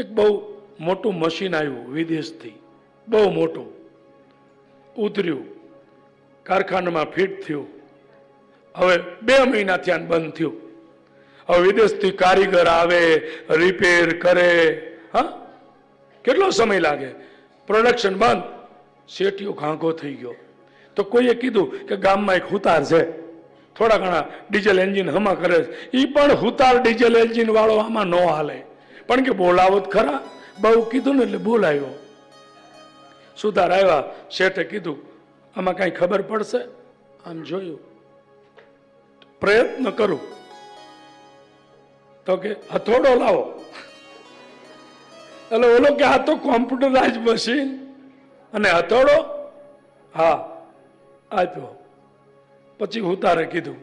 એક બહુ મોટું મશીન આવ્યું વિદેશથી. બહુ મોટું. ઉતર્યું. કારખાનામાં ફિટ થયું. હવે બે મહિના થયા બંધ થયું. હવે વિદેશથી કારીગર આવે રિપેર કરે. હા? કેટલો સમય લાગે? પ્રોડક્શન બંધ. શેઠિયો ઘાંઘો થઈ ગયો. તો કોઈએ કીધું કે ગામમાં એક હુતાર છે. થોડા ઘણા ડીઝલ એન્જિન હમા કરે છે. એ પણ હુતાર ડીઝલ એન્જિન વાળો આમાં ન હાલે. પણ કે બોલાવો જ ખરા? બહુ કીધું ને એટલે બોલાવ્યો સુધાર આવ્યા શેઠે કીધું, આમાં કાંઈ ખબર પડશે? આમ જોયું. પ્રયત્ન કરું. તો કે, હથોડો લાવો. એટલે ઓલો કે, આ તો કોમ્પ્યુટરાઇઝ મશીન. અને હથોડો? હા. આપ્યો પછી ઉતારે કીધું,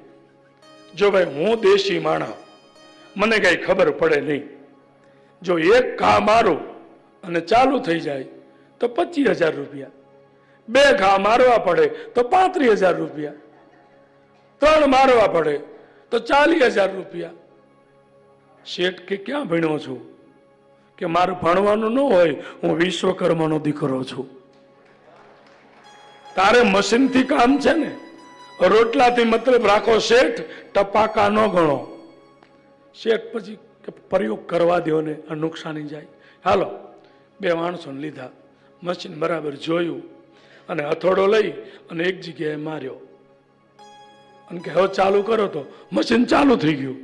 જો ભાઈ હું દેશી માણા મને કઈ ખબર પડે નહીં. જો એક ઘા મારો અને ચાલુ થઈ જાય, તો પચીસ હજાર રૂપિયા. બે ઘા મારવા પડે, તો પાંત્રીસ હજાર રૂપિયા. ત્રણ મારવા પડે, તો ચાલીસ હજાર રૂપિયા. શેઠ કે ક્યાં ભણ્યો છું? કે મારે ભણવાનું ન હોય, હું વિશ્વકર્માનો દીકરો છું. તારે મશીનથી કામ છે ને? રોટલાથી મતલબ રાખો શેઠ, ટપાકા ન ગણો. શેઠ પછી કે પ્રયોગ કરવા દો ને નુકસાની જાય. હાલો, બે માણસોને લીધા. મશીન બરાબર જોયું અને હથોડો લઈ અને એક જગ્યાએ માર્યો. અને કે હવે ચાલુ કરો તો. મશીન ચાલુ થઈ ગયું.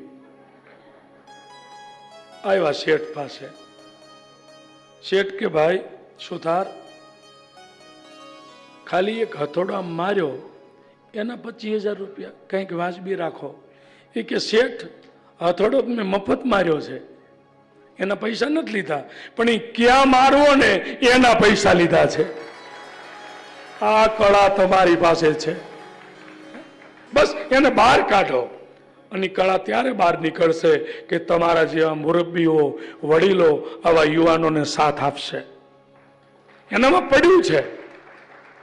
આવ્યા શેઠ પાસે. શેઠ કે, ભાઈ સુથાર ખાલી એક હથોડો આમ માર્યો. એના પચીસ હજાર રૂપિયા કંઈક વાજબી રાખો. એ કે, શેઠ હથોડો થોડોક મેં મફત માર્યો છે. એના પૈસા નથી લીધા. પણ એ ક્યાં મારવો ને એના પૈસા લીધા છે. આ કળા તમારી પાસે છે. બસ એને બહાર કાઢો. અને કળા ત્યારે બહાર નીકળશે કે તમારા જેવા મુરબ્બીઓ, વડીલો આવા યુવાનોને સાથ આપશે. એનામાં પડ્યું છે.